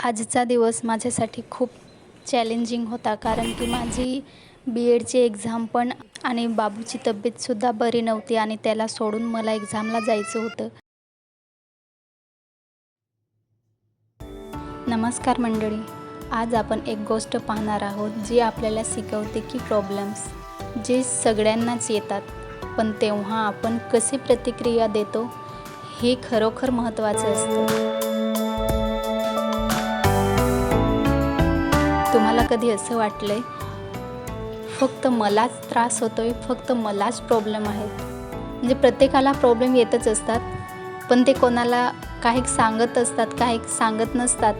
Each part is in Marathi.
आजचा दिवस माझ्यासाठी खूप चॅलेंजिंग होता कारण की माझी बी एडची एक्झाम पण आणि बाबूची तब्येतसुद्धा बरी नव्हती आणि त्याला सोडून मला एक्झामला जायचं होतं. नमस्कार मंडळी आज आपण एक गोष्ट पाहणार आहोत जी आपल्याला शिकवते की प्रॉब्लेम्स जे सगळ्यांनाच येतात पण तेव्हा आपण कशी प्रतिक्रिया देतो हे खरोखर महत्त्वाचं असतं. तुम्हाला कधी असं वाटलं आहे फक्त मलाच त्रास होतो आहे फक्त मलाच प्रॉब्लेम आहेत म्हणजे प्रत्येकाला प्रॉब्लेम येतच असतात. पण ते कोणाला काही सांगत असतात काही सांगत नसतात.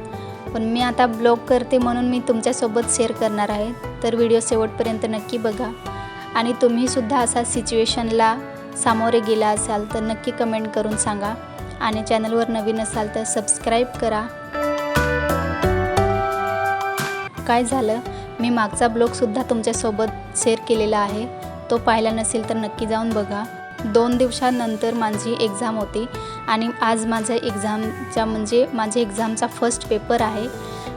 पण मी आता ब्लॉग करते म्हणून मी तुमच्यासोबत शेअर करणार आहे. तर व्हिडिओ शेवटपर्यंत नक्की बघा. आणि तुम्हीसुद्धा असा सिच्युएशनला सामोरे गेला असाल तर नक्की कमेंट करून सांगा. आणि चॅनलवर नवीन असाल तर सबस्क्राईब करा. काय झालं? मी मागचा ब्लॉगसुद्धा तुमच्यासोबत शेअर केलेला आहे. तो पाहिला नसेल तर नक्की जाऊन बघा. दोन दिवसानंतर माझी एक्झाम होती आणि आज माझ्या एक्झामचा म्हणजे माझ्या एक्झामचा फर्स्ट पेपर आहे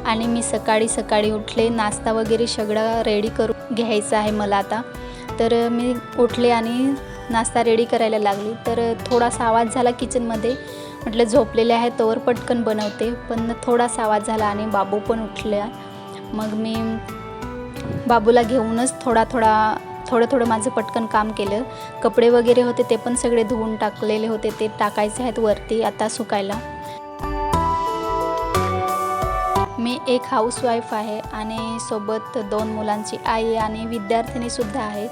आणि मी सकाळी सकाळी उठले नाश्ता वगैरे सगळं रेडी करून घ्यायचं आहे मला आता. तर मी उठले आणि नाश्ता रेडी करायला लागली. तर थोडासा आवाज झाला किचनमध्ये म्हटलं झोपलेले आहे तोवर पटकन बनवते. पण थोडासा आवाज झाला आणि बाबू पण उठल्या. मग मी बाबूला घेऊनच थोडा थोडा थोडं थोडं माझं पटकन काम केलं. कपडे वगैरे होते ते पण सगळे धुवून टाकलेले होते ते टाकायचे आहेत वरती आता सुकायला. मी एक हाऊसवाईफ आहे आणि सोबत दोन मुलांची आई आणि विद्यार्थिनीसुद्धा आहे.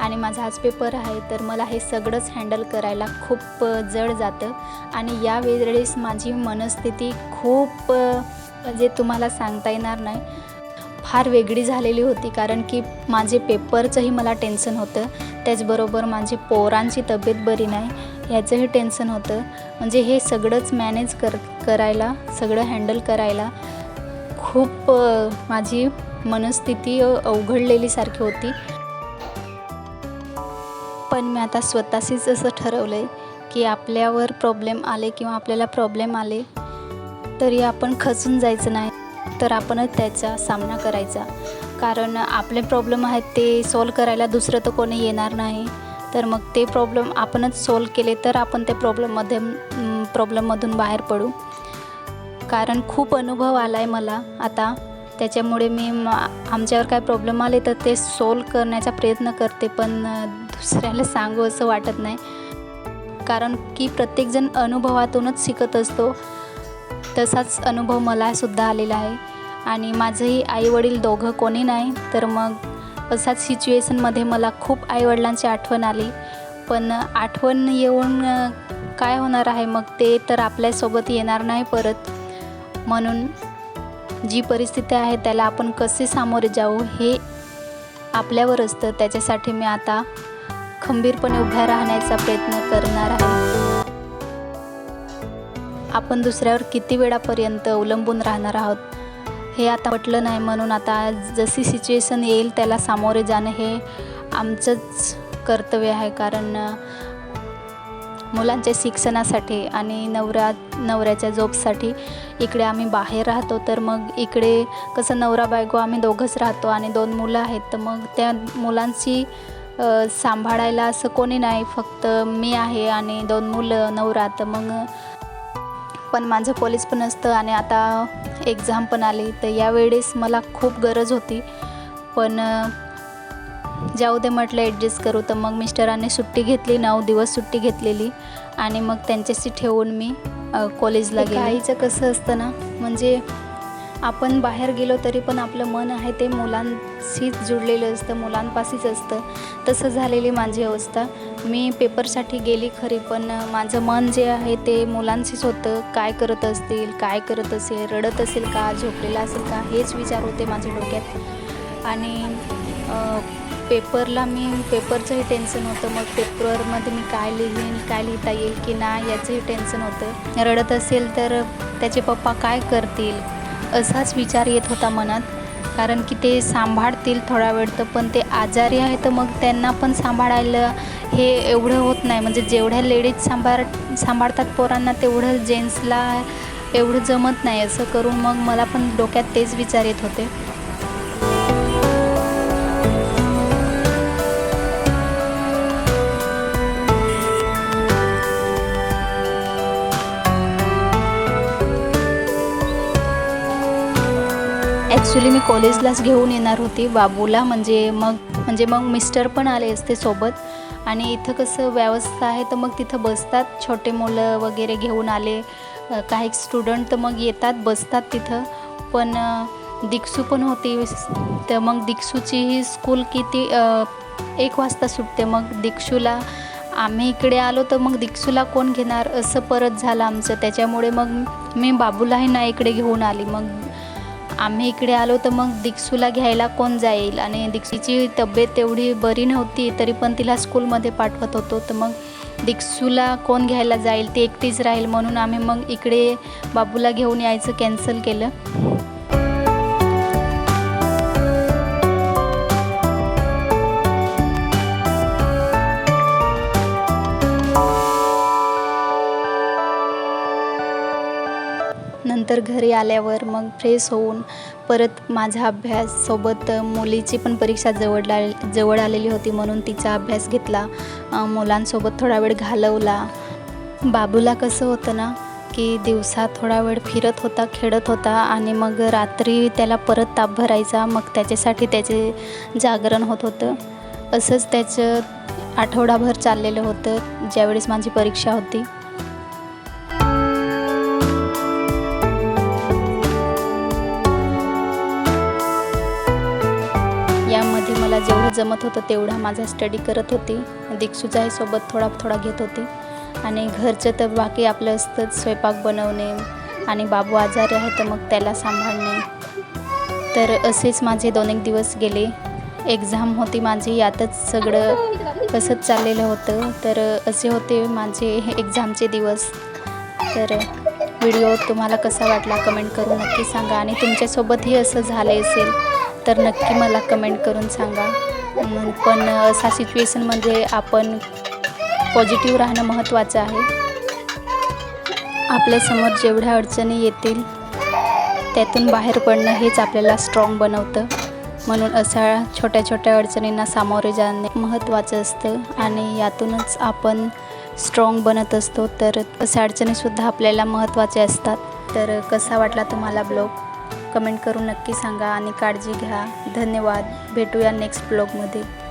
आणि माझा आज पेपर आहे तर मला हे सगळंच हँडल करायला खूप जड जातं. आणि या वेळेस माझी मनस्थिती खूप म्हणजे तुम्हाला सांगता येणार नाही. फार वेगळी झालेली होती कारण की माझे पेपरचंही मला टेन्शन होतं. त्याचबरोबर माझी पोरांची तब्येत बरी नाही ह्याचंही टेन्शन होतं. म्हणजे हे सगळंच मॅनेज कर करायला सगळं हँडल करायला खूप माझी मनस्थिती अवघडलेली सारखी होती. पण मी आता स्वतःशीच असं ठरवलं आहे की आपल्यावर प्रॉब्लेम आले किंवा आपल्याला प्रॉब्लेम आले तरी आपण खचून जायचं नाही. तर आपणच त्याचा सामना करायचा. कारण आपले प्रॉब्लेम आहेत ते सॉल्व करायला दुसरं तर कोणी येणार नाही. तर मग ते प्रॉब्लेम आपणच सॉल्व केले तर आपण त्या प्रॉब्लेममध्ये प्रॉब्लेममधून बाहेर पडू. कारण खूप अनुभव आला आहे मला आता. त्याच्यामुळे मी आमच्यावर काय प्रॉब्लेम आले तर ते सॉल्व करण्याचा प्रयत्न करते पण दुसऱ्याला सांगू असं वाटत नाही. कारण की प्रत्येकजण अनुभवातूनच शिकत असतो. तसाच अनुभव मलासुद्धा आलेला आहे. आणि माझंही आईवडील दोघं कोणी नाही तर मग असाच सिच्युएशनमध्ये मला खूप आईवडिलांची आठवण आली. पण आठवण येऊन काय होणार आहे? मग ते तर आपल्यासोबत येणार नाही परत. म्हणून जी परिस्थिती आहे त्याला आपण कसे सामोरे जाऊ हे आपल्यावर असतं त्याच्यासाठी मी आता खंबीरपणे उभ्या राहण्याचा प्रयत्न करणार आहे. आपण दुसऱ्यावर किती वेळापर्यंत अवलंबून राहणार आहोत? हे आता पटलं नाही म्हणून आता जशी सिच्युएशन येईल त्याला सामोरे जाणं हे आमचंच कर्तव्य आहे. कारण मुलांच्या शिक्षणासाठी आणि नवरा नवऱ्याच्या जॉबसाठी इकडे आम्ही बाहेर राहतो तर मग इकडे कसं नवरा बायको आम्ही दोघंच राहतो आणि दोन मुलं आहेत तर मग त्या मुलांची सांभाळायला असं कोणी नाही. फक्त मी आहे आणि दोन मुलं नवरा तर मग पण माझं कॉलेज पण असतं आणि आता एक्झाम पण आली तर यावेळेस मला खूप गरज होती. पण जाऊ दे म्हटलं ॲडजस्ट करू तर मग मिस्टरांनी सुट्टी घेतली नऊ दिवस सुट्टी घेतलेली. आणि मग त्यांच्याशी ठेवून मी कॉलेजला गेले. आईचं कसं असतं ना म्हणजे आपण बाहेर गेलो तरी पण आपलं मन आहे ते मुलांशीच जुडलेलं असतं मुलांपाशीच असतं. तसं झालेली माझी अवस्था. मी पेपरसाठी गेली खरी पण माझं मन जे आहे ते मुलांशीच होतं. काय करत असतील काय करत असेल रडत असेल का झोपलेला असेल का हेच विचार होते माझ्या डोक्यात. आणि पेपरला मी पेपरचंही टेन्शन होतं. मग पेपरमध्ये मी काय लिहीन काय लिहिता येईल की नाही याचंही टेन्शन होतं. रडत असेल तर त्याचे पप्पा काय करतील असाच विचार येत होता मनात. कारण की ते सांभाळतील थोडा वेळ तर पण ते आजारी आहे तर मग त्यांना पण सांभाळायला हे एवढं होत नाही. म्हणजे जेवढ्या लेडीज सांभाळ सांभाळतात पोरांना तेवढं जेंट्सला एवढं जमत नाही. असं करून मग मला पण डोक्यात तेच विचार येत होते. ॲक्च्युली मी कॉलेजलाच घेऊन येणार होती. बाबूला म्हणजे मग म्हणजे मग मिस्टर पण आले असते सोबत. आणि इथं कसं व्यवस्था आहे तर मग तिथं बसतात. छोटे मुलं वगैरे घेऊन आले. काही स्टुडंट तर मग येतात बसतात तिथं. पण दिक्सू पण होती. तर मग दिक्षूची ही स्कूल किती एक वाजता सुटते. मग दिक्षूला आम्ही इकडे आलो तर मग दिक्षूला कोण घेणार? असं परत झालं आमचं. त्याच्यामुळे मग मी बाबूलाही ना इकडे घेऊन आली. मग आम्ही इकडे आलो तर मग दिक्षूला घ्यायला कोण जाईल? आणि दीक्षूची तब्येत तेवढी बरी नव्हती तरी पण तिला स्कूलमध्ये पाठवत होतो. तर मग दिक्सूला कोण घ्यायला जाईल? ती एकटीच राहील म्हणून आम्ही मग इकडे बाबूला घेऊन यायचं कॅन्सल केलं. नंतर घरी आल्यावर मग फ्रेश होऊन परत माझा अभ्यास सोबत मुलीची पण परीक्षा जवळ ला जवळ आलेली होती म्हणून तिचा अभ्यास घेतला. मुलांसोबत थोडा वेळ घालवला. बाबूला कसं होतं ना की दिवसा थोडा वेळ फिरत होता खेळत होता आणि मग रात्री त्याला परत ताप भरायचा मग त्याच्यासाठी त्याचे जागरण होत होतं. असंच त्याचं आठवडाभर चाललेलं होतं ज्यावेळेस माझी परीक्षा होती. मला जेवढं जमत होतं तेवढा माझा स्टडी करत होती. दीक्षूचाही थोडा थोडा घेत होते. आणि घरचं तर बाकी आपलं असतंच स्वयंपाक बनवणे आणि बाबू आजारी आहे तर मग त्याला सांभाळणे. तर असेच माझे दोन एक दिवस गेले. एक्झाम होती माझी यातच सगळं कसंच चाललेलं होतं. तर असे होते माझे एक्झामचे दिवस. तर व्हिडिओ तुम्हाला कसा वाटला कमेंट करून नक्की सांगा. आणि तुमच्यासोबतही असं झालं असेल तर नक्की मला कमेंट करून सांगा. पण असा सिच्युएशनमध्ये आपण पॉझिटिव्ह राहणं महत्त्वाचं आहे. आपल्यासमोर जेवढ्या अडचणी येतील त्यातून बाहेर पडणं हेच आपल्याला स्ट्रॉंग बनवतं. म्हणून अशा छोट्या छोट्या अडचणींना सामोरे जाणे महत्त्वाचं असतं आणि यातूनच आपण स्ट्रॉंग बनत असतो. तर अशा अडचणीसुद्धा आपल्याला महत्त्वाच्या असतात. तर कसा वाटला तुम्हाला ब्लॉग कमेंट करून नक्की सांगा आणि काळजी घ्या. धन्यवाद. भेटूया नेक्स्ट ब्लॉगमध्ये